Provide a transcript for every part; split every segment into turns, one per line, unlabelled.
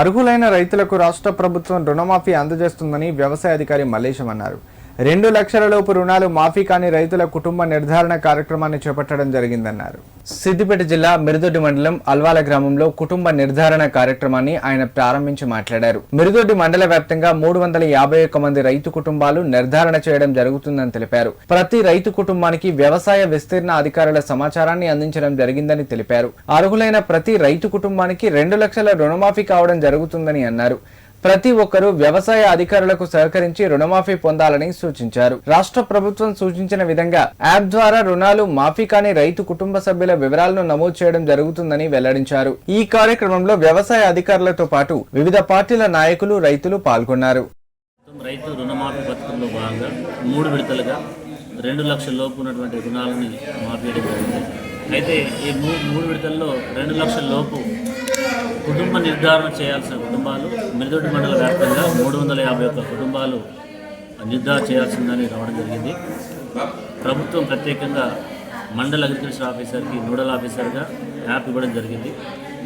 అర్హులైన రైతులకు రాష్ట్ర ప్రభుత్వం రుణమాఫీ అందజేస్తుందని వ్యవసాయ అధికారి మల్లేశం అన్నారు. రెండు లక్షల లోపు రుణాలు మాఫీ కాని రైతుల కుటుంబ నిర్ధారణ కార్యక్రమాన్ని చేపట్టడం జరిగిందన్నారు. సిద్దిపేట జిల్లా మిరుదొడ్డి మండలం అల్వాల గ్రామంలో కుటుంబ నిర్ధారణ కార్యక్రమాన్ని ఆయన ప్రారంభించి మాట్లాడారు. మిరుదొడ్డి మండల వ్యాప్తంగా మూడు వందల యాభై ఒక్క మంది రైతు కుటుంబాలు నిర్ధారణ చేయడం జరుగుతుందని తెలిపారు. ప్రతి రైతు కుటుంబానికి వ్యవసాయ విస్తీర్ణ అధికారుల సమాచారాన్ని అందించడం జరిగిందని తెలిపారు. అర్హులైన ప్రతి రైతు కుటుంబానికి రెండు లక్షల రుణమాఫీ కావడం జరుగుతుందని అన్నారు. ప్రతి ఒక్కరూ వ్యవసాయ అధికారులకు సహకరించి రుణమాఫీ పొందాలని సూచించారు. రాష్ట్ర ప్రభుత్వం సూచించిన విధంగా యాప్ ద్వారా రుణాలు మాఫీ కాని రైతు కుటుంబ సభ్యుల వివరాలను నమోదు చేయడం జరుగుతుందని వెల్లడించారు. ఈ కార్యక్రమంలో వ్యవసాయ అధికారులతో పాటు వివిధ పార్టీల నాయకులు రైతులు పాల్గొన్నారు.
రైతు రుణమాఫీ పథకంలో భాగంగా మూడు విడతలుగా రెండు లక్షల లోపు ఉన్నటువంటి రుణాలని మాఫీ జరిగింది. అయితే ఈ మూడు మూడు విడతల్లో రెండు లక్షల లోపు కుటుంబ నిర్ధారణ చేయాల్సిన కుటుంబాలు మిరుదొడ్డి మండల వ్యాప్తంగా మూడు వందల యాభై ఒక్క కుటుంబాలు నిర్ధారణ చేయాల్సిందని రావడం జరిగింది. ప్రభుత్వం ప్రత్యేకంగా మండల అగ్రికల్చర్ ఆఫీసర్కి నోడల్ ఆఫీసర్గా యాప్ ఇవ్వడం జరిగింది.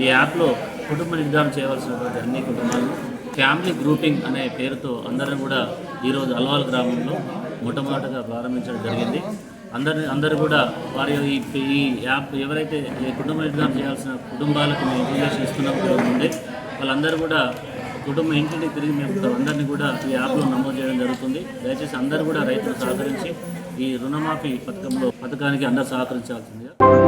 ఈ యాప్లో కుటుంబ నిర్ధారణ చేయవలసినటువంటి అన్ని కుటుంబాలు ఫ్యామిలీ గ్రూపింగ్ అనే పేరుతో అందరం కూడా ఈరోజు అల్వాల్ గ్రామంలో మొట్టమొదటగా ప్రారంభించడం జరిగింది. అందరి అందరూ కూడా వారి ఈ యాప్ ఎవరైతే ఈ కుటుంబ నిర్ధారణ చేయాల్సిన కుటుంబాలకు మేము ఇన్ఫర్మేషన్ ఇస్తున్నప్పుడు ముందే వాళ్ళందరూ కూడా కుటుంబ ఇంటిని తిరిగి మేము అందరినీ కూడా ఈ యాప్లో నమోదు చేయడం జరుగుతుంది. దయచేసి అందరూ కూడా రైతులు సహకరించి ఈ రుణమాఫీ పథకంలో పథకానికి అందరూ సహకరించాల్సిందిగా